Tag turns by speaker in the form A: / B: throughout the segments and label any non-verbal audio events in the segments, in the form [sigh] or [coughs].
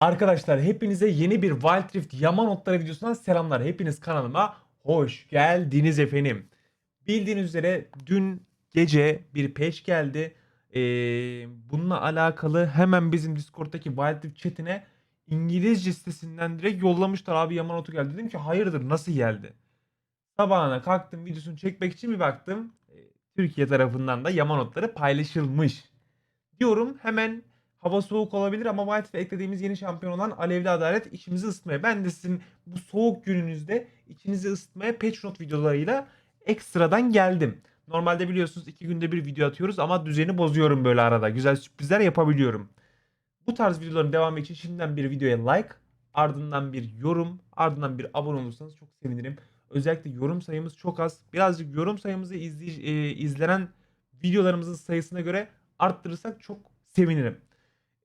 A: Arkadaşlar hepinize yeni bir Wild Rift Yama Notları videosundan selamlar. Hepiniz kanalıma hoş geldiniz efendim. Bildiğiniz üzere dün gece bir patch geldi. Ee, bununla alakalı hemen bizim Discord'daki Wild Rift chatine İngilizce sitesinden direkt yollamışlar abi Yama Notu geldi. Dedim ki hayırdır nasıl geldi? Sabahına kalktım videosunu çekmek için bir baktım. Ee, Türkiye tarafından da Yama Notları paylaşılmış. Diyorum hemen hava soğuk olabilir ama White'e eklediğimiz yeni şampiyon olan Alevli Adalet içimizi ısıtmaya. Ben de sizin bu soğuk gününüzde içinizi ısıtmaya note videolarıyla ekstradan geldim. Normalde biliyorsunuz iki günde bir video atıyoruz ama düzeni bozuyorum böyle arada. Güzel sürprizler yapabiliyorum. Bu tarz videoların devamı için şimdiden bir videoya like, ardından bir yorum, ardından bir abone olursanız çok sevinirim. Özellikle yorum sayımız çok az. Birazcık yorum sayımızı izley- e, izlenen videolarımızın sayısına göre arttırırsak çok sevinirim.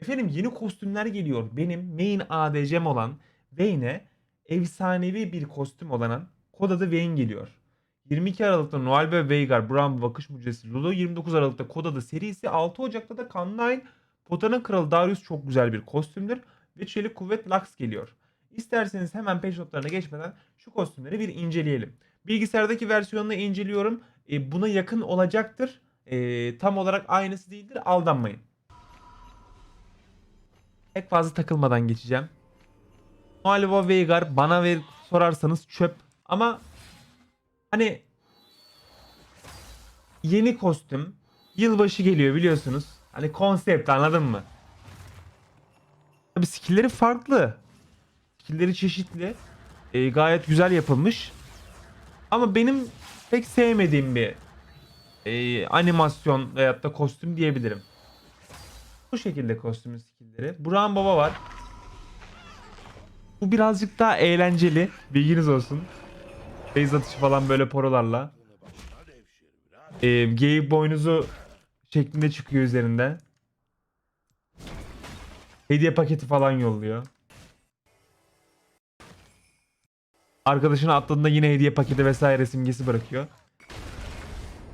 A: Efendim yeni kostümler geliyor. Benim main ADC'm olan Vayne'e efsanevi bir kostüm olan kod adı Vayne geliyor. 22 Aralık'ta Noel ve Veigar, Braum Bakış Mucizesi Lulu, 29 Aralık'ta kod adı serisi, 6 Ocak'ta da Ayın Pota'nın Kralı Darius çok güzel bir kostümdür ve Çelik Kuvvet Lux geliyor. İsterseniz hemen peş notlarına geçmeden şu kostümleri bir inceleyelim. Bilgisayardaki versiyonunu inceliyorum. E, buna yakın olacaktır. E, tam olarak aynısı değildir. Aldanmayın. Pek fazla takılmadan geçeceğim. Noalva Veigar bana ver sorarsanız çöp. Ama hani yeni kostüm yılbaşı geliyor biliyorsunuz. Hani konsept anladın mı? Tabi skill'leri farklı. Skill'leri çeşitli. Ee, gayet güzel yapılmış. Ama benim pek sevmediğim bir e, animasyon veyahut da kostüm diyebilirim. Bu şekilde kostümün skill'leri. Burak'ın baba var. Bu birazcık daha eğlenceli. Bilginiz olsun. Base atışı falan böyle porolarla. Ee, geyik boynuzu şeklinde çıkıyor üzerinde. Hediye paketi falan yolluyor. Arkadaşına atladığında yine hediye paketi vesaire simgesi bırakıyor.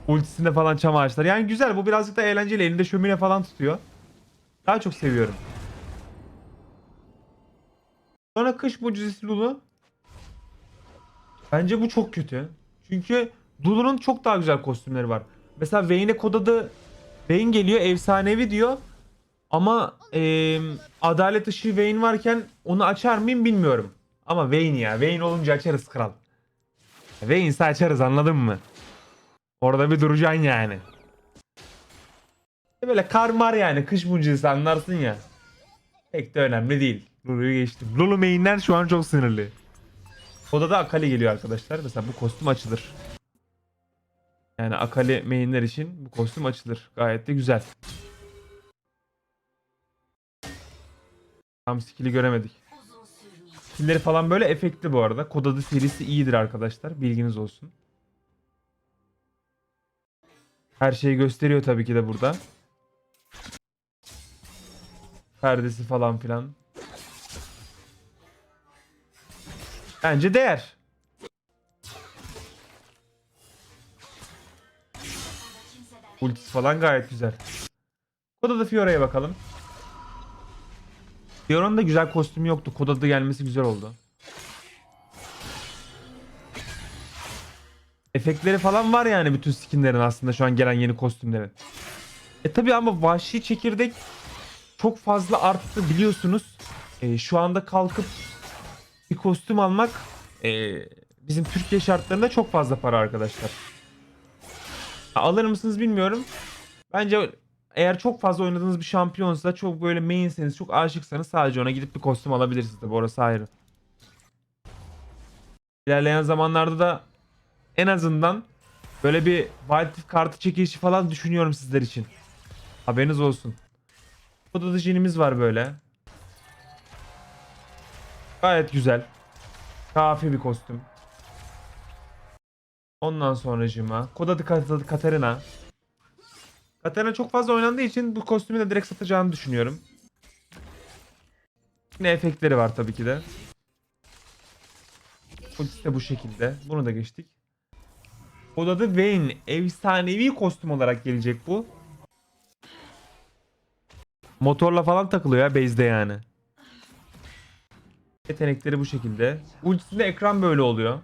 A: Ultisinde falan çam ağaçları. Yani güzel bu birazcık da eğlenceli. Elinde şömine falan tutuyor. Daha çok seviyorum. Sonra kış mucizesi Lulu. Bence bu çok kötü. Çünkü Lulu'nun çok daha güzel kostümleri var. Mesela Vayne'e kod adı Vayne geliyor efsanevi diyor. Ama eee adalet ışığı Vayne varken onu açar mıyım bilmiyorum. Ama Vayne ya. Vayne olunca açarız kral. Vayne ise açarız anladın mı? Orada bir duracaksın yani. Böyle karmar yani kış mucizesi anlarsın ya. Pek de önemli değil. Lulu'yu geçtim. Lulu mainler şu an çok sinirli. Odada Akali geliyor arkadaşlar. Mesela bu kostüm açılır. Yani Akali mainler için bu kostüm açılır. Gayet de güzel. Tam skill'i göremedik. Skill'leri falan böyle efektli bu arada. Kod adı serisi iyidir arkadaşlar. Bilginiz olsun. Her şeyi gösteriyor tabii ki de burada. Perdesi falan filan. Bence değer. Ultisi falan gayet güzel. Kodada Fiora'ya bakalım. Fiora'nın da güzel kostümü yoktu. Kodada gelmesi güzel oldu. Efektleri falan var yani bütün skinlerin aslında şu an gelen yeni kostümlerin. E tabi ama vahşi çekirdek çok fazla arttı biliyorsunuz. E, şu anda kalkıp bir kostüm almak e, bizim Türkiye şartlarında çok fazla para arkadaşlar. Alır mısınız bilmiyorum. Bence eğer çok fazla oynadığınız bir şampiyonsa çok böyle mainseniz çok aşıksanız sadece ona gidip bir kostüm alabilirsiniz tabi orası ayrı. İlerleyen zamanlarda da en azından böyle bir Wild kartı çekilişi falan düşünüyorum sizler için. Haberiniz olsun. Burada da jinimiz var böyle. Gayet güzel. Kafi bir kostüm. Ondan sonra Jima. Kod adı Kat- Katarina. Katarina çok fazla oynandığı için bu kostümü de direkt satacağını düşünüyorum. Yine efektleri var tabii ki de. Ultisi de bu şekilde. Bunu da geçtik. Kod adı Vayne. Efsanevi kostüm olarak gelecek bu. Motorla falan takılıyor ya base'de yani. Yetenekleri bu şekilde. Ultisinde ekran böyle oluyor.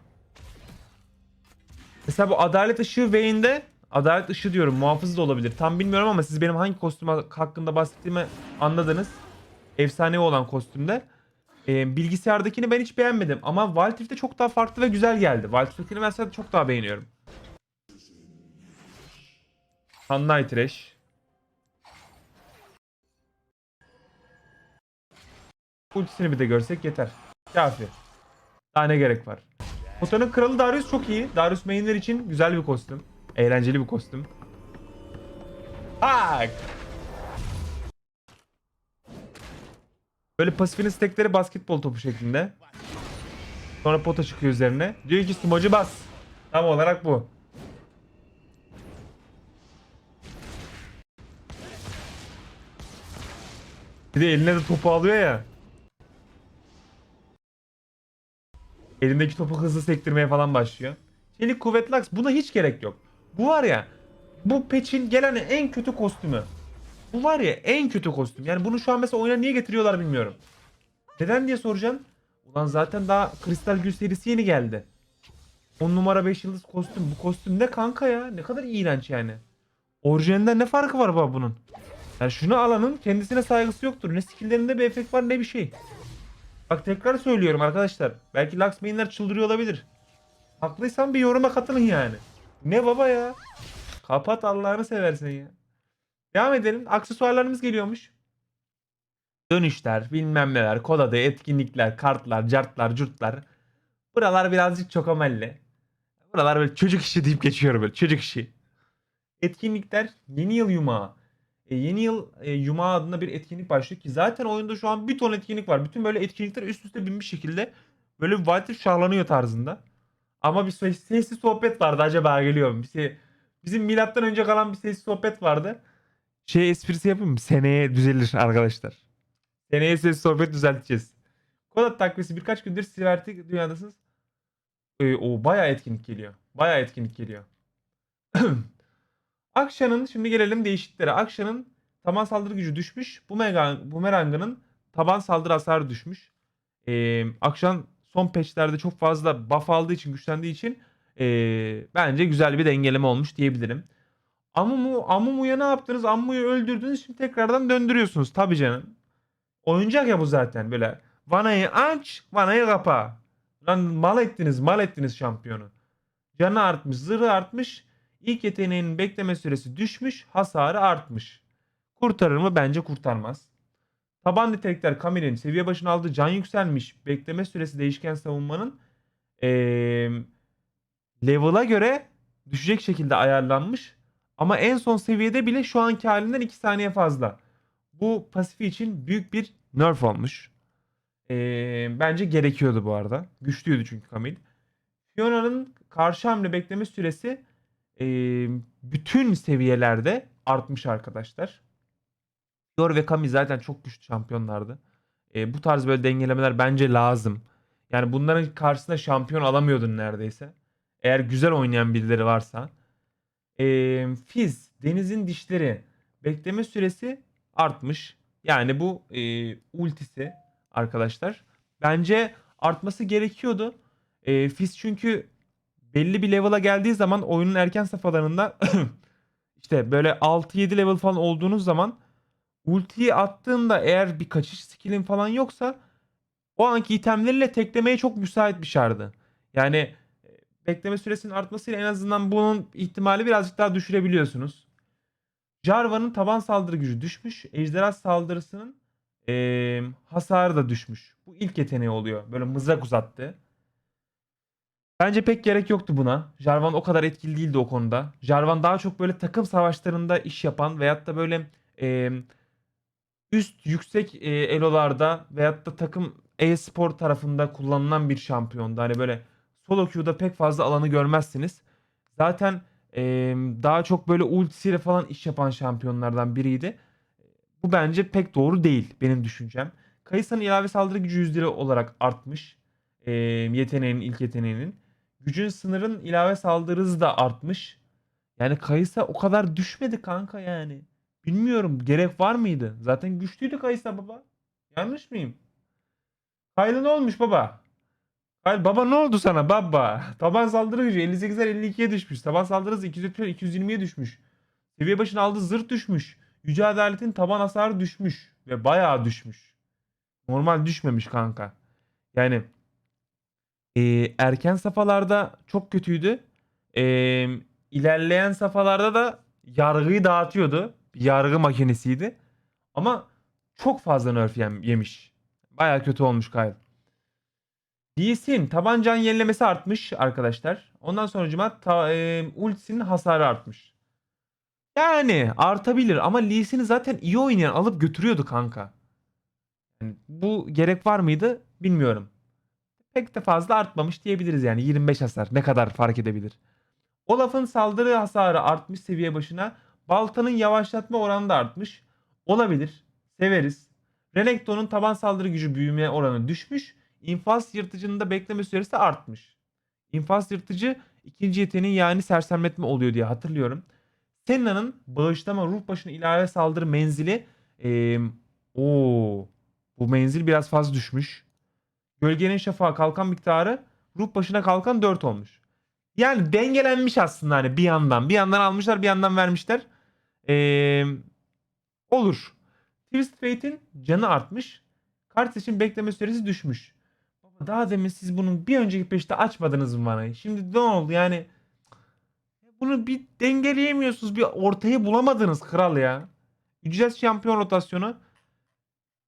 A: Mesela bu adalet ışığı Vayne'de adalet ışığı diyorum muhafız da olabilir. Tam bilmiyorum ama siz benim hangi kostüm hakkında bahsettiğimi anladınız. Efsanevi olan kostümde. Ee, bilgisayardakini ben hiç beğenmedim ama Wild Rift'te çok daha farklı ve güzel geldi. Wild Rift'tekini mesela çok daha beğeniyorum. Sunlight Trash. Ultisini bir de görsek yeter. Kafi. Daha ne gerek var. Potanın kralı Darius çok iyi. Darius mainler için güzel bir kostüm. Eğlenceli bir kostüm. Hak! Böyle pasifinin stekleri basketbol topu şeklinde. Sonra pota çıkıyor üzerine. Diyor ki smacı bas. Tam olarak bu. Bir de eline de topu alıyor ya. Elindeki topu hızlı sektirmeye falan başlıyor. Çelik kuvvet Lux buna hiç gerek yok. Bu var ya bu patch'in gelen en kötü kostümü. Bu var ya en kötü kostüm. Yani bunu şu an mesela oyuna niye getiriyorlar bilmiyorum. Neden diye soracağım. Ulan zaten daha Kristal Gül serisi yeni geldi. 10 numara 5 yıldız kostüm. Bu kostüm ne kanka ya? Ne kadar iğrenç yani. Orijinalinden ne farkı var baba bunun? Yani şunu alanın kendisine saygısı yoktur. Ne skilllerinde bir efekt var ne bir şey. Bak tekrar söylüyorum arkadaşlar. Belki Lux mainler çıldırıyor olabilir. Haklıysan bir yoruma katılın yani. Ne baba ya? Kapat Allah'ını seversen ya. Devam edelim. Aksesuarlarımız geliyormuş. Dönüşler, bilmem neler, kod adı, etkinlikler, kartlar, cartlar, curtlar. Buralar birazcık çok amelli. Buralar böyle çocuk işi deyip geçiyorum böyle çocuk işi. Etkinlikler yeni yıl yumağı. E, yeni yıl e, yumağı adında bir etkinlik başlıyor ki zaten oyunda şu an bir ton etkinlik var. Bütün böyle etkinlikler üst üste binmiş şekilde böyle bir Rift şahlanıyor tarzında. Ama bir ses- sesli sohbet vardı acaba geliyor mu? Şey, bizim milattan önce kalan bir sesli sohbet vardı. Şey esprisi yapayım mı? Seneye düzelir arkadaşlar. Seneye sesli sohbet düzelteceğiz. Kodat takviyesi birkaç gündür Siverti dünyadasınız. Ee, o bayağı etkinlik geliyor. Bayağı etkinlik geliyor. [clears throat] Akşan'ın şimdi gelelim değişikliklere. Akşan'ın taban saldırı gücü düşmüş. Bumerang, Bumerang'ının taban saldırı hasarı düşmüş. Ee, Akşan son patchlerde çok fazla buff aldığı için güçlendiği için ee, bence güzel bir dengeleme olmuş diyebilirim. Amumu, Amumu'ya ne yaptınız? Amumu'yu öldürdünüz şimdi tekrardan döndürüyorsunuz. Tabii canım. Oyuncak ya bu zaten böyle. Vanayı aç, vanayı kapa. Lan mal ettiniz, mal ettiniz şampiyonu. Canı artmış, zırhı artmış. İlk yeteneğinin bekleme süresi düşmüş, hasarı artmış. Kurtarır mı? Bence kurtarmaz. Taban nitelikler Camille'in seviye başına aldığı can yükselmiş. Bekleme süresi değişken savunmanın eee level'a göre düşecek şekilde ayarlanmış. Ama en son seviyede bile şu anki halinden 2 saniye fazla. Bu pasifi için büyük bir nerf olmuş. Eee, bence gerekiyordu bu arada. Güçlüydü çünkü Camille. Fiona'nın karşı hamle bekleme süresi eee, bütün seviyelerde artmış arkadaşlar. Fior ve Kami zaten çok güçlü şampiyonlardı. Eee, bu tarz böyle dengelemeler bence lazım. Yani bunların karşısında şampiyon alamıyordun neredeyse. Eğer güzel oynayan birileri varsa. Eee Fizz, Deniz'in dişleri bekleme süresi artmış. Yani bu eee, ultisi arkadaşlar. Bence artması gerekiyordu. Eee Fizz çünkü belli bir level'a geldiği zaman oyunun erken safhalarında [coughs] işte böyle 6-7 level falan olduğunuz zaman ultiyi attığında eğer bir kaçış skill'in falan yoksa o anki itemleriyle teklemeye çok müsait bir şardı. Yani e, bekleme süresinin artmasıyla en azından bunun ihtimali birazcık daha düşürebiliyorsunuz. Jarvan'ın taban saldırı gücü düşmüş. Ejderha saldırısının eee, hasarı da düşmüş. Bu ilk yeteneği oluyor. Böyle mızrak uzattı. Bence pek gerek yoktu buna. Jarvan o kadar etkili değildi o konuda. Jarvan daha çok böyle takım savaşlarında iş yapan veyahut da böyle eee, üst yüksek e, elolarda veyahut da takım e-spor tarafında kullanılan bir şampiyondu. Hani böyle solo queue'da pek fazla alanı görmezsiniz. Zaten e, daha çok böyle ultisiyle falan iş yapan şampiyonlardan biriydi. Bu bence pek doğru değil benim düşüncem. Kayısa'nın ilave saldırı gücü yüzleri olarak artmış. E, yeteneğinin ilk yeteneğinin. Gücün sınırın ilave saldırı hızı da artmış. Yani Kayısa o kadar düşmedi kanka yani. Bilmiyorum gerek var mıydı? Zaten güçlüydü Kayısa baba. Yanlış mıyım? Kayla ne olmuş baba? Kyle baba ne oldu sana baba? [laughs] Taban saldırı gücü 58'den 52'ye düşmüş. Taban saldırı hızı 270'den 220'ye düşmüş. Seviye başına aldığı zırh düşmüş. Yüce Adalet'in taban hasarı düşmüş. Ve bayağı düşmüş. Normal düşmemiş kanka. Yani eee, erken safhalarda çok kötüydü. Eee, ilerleyen safhalarda da yargıyı dağıtıyordu. Yargı makinesiydi. Ama çok fazla nerf yem- yemiş. Bayağı kötü olmuş Kyle. Lee Sin tabancanın yenilemesi artmış arkadaşlar. Ondan sonra ta, e, ultisinin hasarı artmış. Yani artabilir ama Lee Sin'i zaten iyi oynayan alıp götürüyordu kanka. Yani bu gerek var mıydı bilmiyorum. Pek de fazla artmamış diyebiliriz yani 25 hasar ne kadar fark edebilir. Olaf'ın saldırı hasarı artmış seviye başına. Baltanın yavaşlatma oranı da artmış. Olabilir. Severiz. Renekton'un taban saldırı gücü büyüme oranı düşmüş. İnfaz yırtıcının da bekleme süresi artmış. İnfaz yırtıcı ikinci yeteneği yani sersemletme oluyor diye hatırlıyorum. Senna'nın bağışlama ruh başına ilave saldırı menzili eee o bu menzil biraz fazla düşmüş. Gölgenin şafağı kalkan miktarı ruh başına kalkan 4 olmuş. Yani dengelenmiş aslında hani bir yandan. Bir yandan almışlar bir yandan vermişler. Eee, olur. Twist Fate'in canı artmış. Kart için bekleme süresi düşmüş. Baba daha demin siz bunun bir önceki peşte açmadınız mı bana? Şimdi ne oldu yani? Bunu bir dengeleyemiyorsunuz. Bir ortayı bulamadınız kral ya. Ücretsiz şampiyon rotasyonu.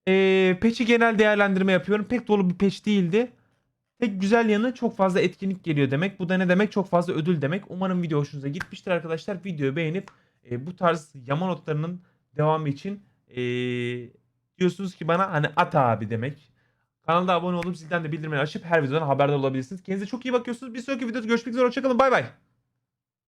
A: Ee, patch'i genel değerlendirme yapıyorum. Pek dolu bir patch değildi. Tek güzel yanı çok fazla etkinlik geliyor demek. Bu da ne demek? Çok fazla ödül demek. Umarım video hoşunuza gitmiştir arkadaşlar. Videoyu beğenip e, bu tarz yama notlarının devamı için e, diyorsunuz ki bana hani at abi demek. Kanalda abone olup zilden de bildirimleri açıp her videodan haberdar olabilirsiniz. Kendinize çok iyi bakıyorsunuz. Bir sonraki videoda görüşmek üzere. Hoşçakalın. Bay bay.